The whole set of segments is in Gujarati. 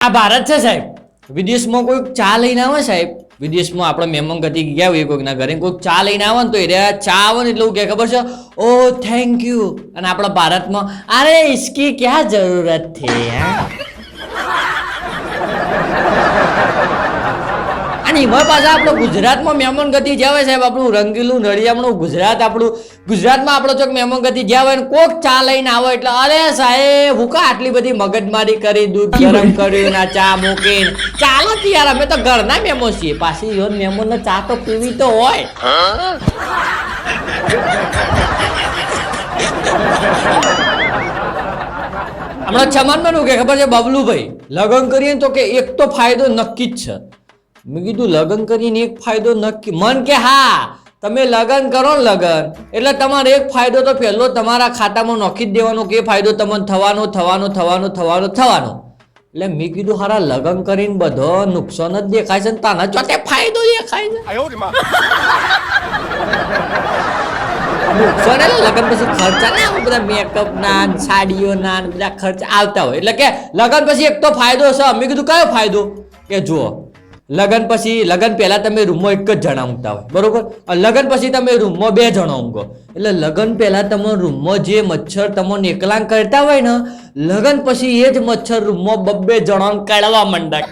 આ ભારત છે સાહેબ. વિદેશમાં કોઈક ચા લઈને આવે સાહેબ. વિદેશમાં આપણે મહેમાન ગતિ ગયા હોય કોઈકના ઘરે. કોઈક ચા લઈને આવે ને તો એ ચા આવે ને એટલે એવું કે ખબર છે? ઓ થેન્ક યુ અને આપણા ભારતમાં, અરે ઇસકી ક્યાં જરૂરત થઈ હા? અને એમાં પાછા આપણો ગુજરાતમાં મહેમાન ગતિ જ્યાં હોય સાહેબ આપણું રંગીલું નળિયામણું ગુજરાત આપણું ગુજરાતમાં આપણો ચોક મહેમાન ગતિ જ્યાં હોય ને કોક ચા લઈને આવો એટલે અરે સાહેબ હું કા આટલી બધી મગજમારી કરી દૂધ ગરમ કર્યું ના ચા મૂકીને? ચાલો જ યાર અમે તો ઘરના મહેમાન છીએ. પાછી યોન મહેમાનને ચા તો પીવી તો હોય. હમણાં ચમનમાં કે ખબર છે બબલુભાઈ? લગ્ન કરીએ તો કે એક તો ફાયદો નક્કી જ છે. મેં કીધું લગ્ન કરીને એક ફાયદો નક્કી મન કે હા તમે લગ્ન કરો ને લગ્ન. એટલે તમારો એક ફાયદો તો પહેલો તમારા ખાતામાં નોખી જ દેવાનો કે ફાયદો તમને થવાનો થવાનો થવાનો થવાનો થવાનો. એટલે મેં કીધું હારા લગ્ન કરીને બધો નુકસાન જ દેખાય છે ને તાના ચોથે ફાયદો દેખાય છે. નુકસાન એટલે લગ્ન પછી ખર્ચા ના બધા મેકઅપ ના સાડીઓ ના બધા ખર્ચા આવતા હોય. એટલે કે લગ્ન પછી એક તો ફાયદો છે. મેં કીધું કયો ફાયદો? કે જુઓ લગ્ન પછી, લગ્ન પહેલા તમે રૂમમાં એક જ જણા ઊંઘતા હોય, બરોબર? લગ્ન પછી તમે રૂમમાં બે જણા ઊંઘો. એટલે લગ્ન પહેલા તમે રૂમમાં જે મચ્છર તમને એકલાંગ કરતા હોય ને, લગ્ન પછી એ જ મચ્છર રૂમમાં બબ્બે જણા કાઢવા માંડા.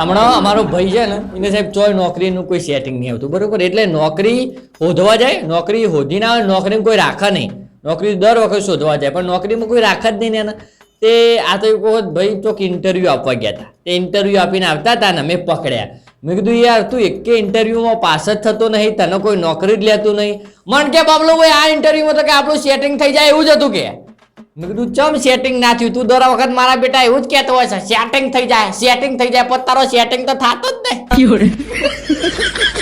હમણાં અમારો ભાઈ છે ને, એને સાહેબ ચોય નોકરીનું કોઈ સેટિંગ નહીં આવતું, બરોબર? એટલે નોકરી શોધવા જાય, નોકરી હોધી ના આવે, નોકરીમાં કોઈ રાખે નહીં. નોકરી દર વખત શોધવા જાય, પણ નોકરીમાં કોઈ રાખે જ નહીં ને તે આ તો એક વખત ભાઈ ચોક ઇન્ટરવ્યૂ આપવા ગયા હતા. તે ઇન્ટરવ્યૂ આપીને આવતા હતા ને મેં પકડ્યા. મેં કીધું, યાર, તું એકે ઇન્ટરવ્યૂમાં પાસ જ થતો નહીં, તને કોઈ નોકરી જ લેતું નહીં. મન કે, બાબલો ભાઈ, આ ઇન્ટરવ્યૂમાં તો કે આપણું સેટિંગ થઈ જાય એવું જ હતું કે. મેં કીધું, ચમ સેટિંગ ના થયું? તું દર વખત મારા બેટા એવું જ કહેતો હોય છે સેટિંગ થઈ જાય સેટિંગ થઈ જાય, પણ તારો સેટિંગ તો થતો જ નહીં.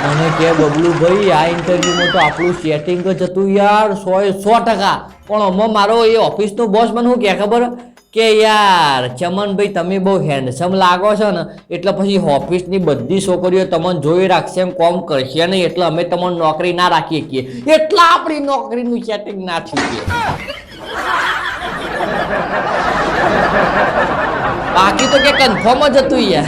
મને કે બબલુ ભાઈ આ ઇન્ટરવ્યુમાં તો આપણું સેટિંગ જ હતું યાર સો સો ટકા. પણ આમાં મારો એ ઓફિસનો બોસ મને શું કહે ખબર? કે યાર, ચમનભાઈ, તમે બહુ હેન્ડસમ લાગો છો ને, એટલે પછી ઓફિસની બધી છોકરીઓ તમને જોઈ રાખશે એમ કોમ કરશે નહીં, એટલે અમે તમને નોકરી ના રાખીએ છીએ એટલે આપણી નોકરીનું સેટિંગ ના થયું બાકી તો કે કન્ફર્મ જ હતું યાર.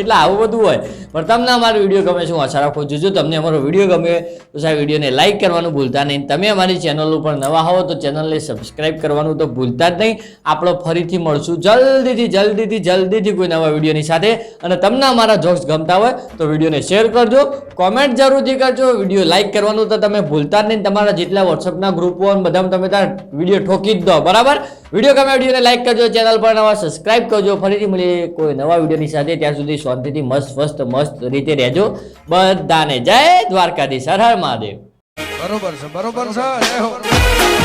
એટલે આવું બધું હોય. પણ તમને અમારો વીડિયો ગમે છે, હું આશા રાખું છું. જો તમને અમારો વીડિયો ગમે, તો સાહેબ વિડીયોને લાઇક કરવાનું ભૂલતા નહીં. તમે અમારી ચેનલ ઉપર નવા હો, તો ચેનલને સબસ્ક્રાઇબ કરવાનું તો ભૂલતા જ નહીં. આપણો ફરીથી મળશું જલ્દીથી જલ્દીથી જલ્દીથી કોઈ નવા વિડીયોની સાથે. અને તમને અમારા જોક્સ ગમતા હોય, તો વિડીયોને શેર કરજો. કોમેન્ટ જરૂરથી કરજો. વીડિયો લાઇક કરવાનું તો તમે ભૂલતા જ નહીં. તમારા જેટલા વોટ્સઅપના ગ્રુપો હોય બધામાં તમે ત્યાં વીડિયો ઠોકી જ દો. બરાબર? વીડિયો ગમે, વિડીયોને લાઇક કરજો. ચેનલ પર નવા સબસ્ક્રાઇબ કરજો. ફરીથી મળીએ કોઈ નવા વિડીયોની સાથે, ત્યાં સુધી શાંતિથી મસ્ત મસ્ત મસ્ત રીતે રહેજો. બધાને જય દ્વારકાધીશ. હર હર મહાદેવ. બરોબર છે બરોબર છે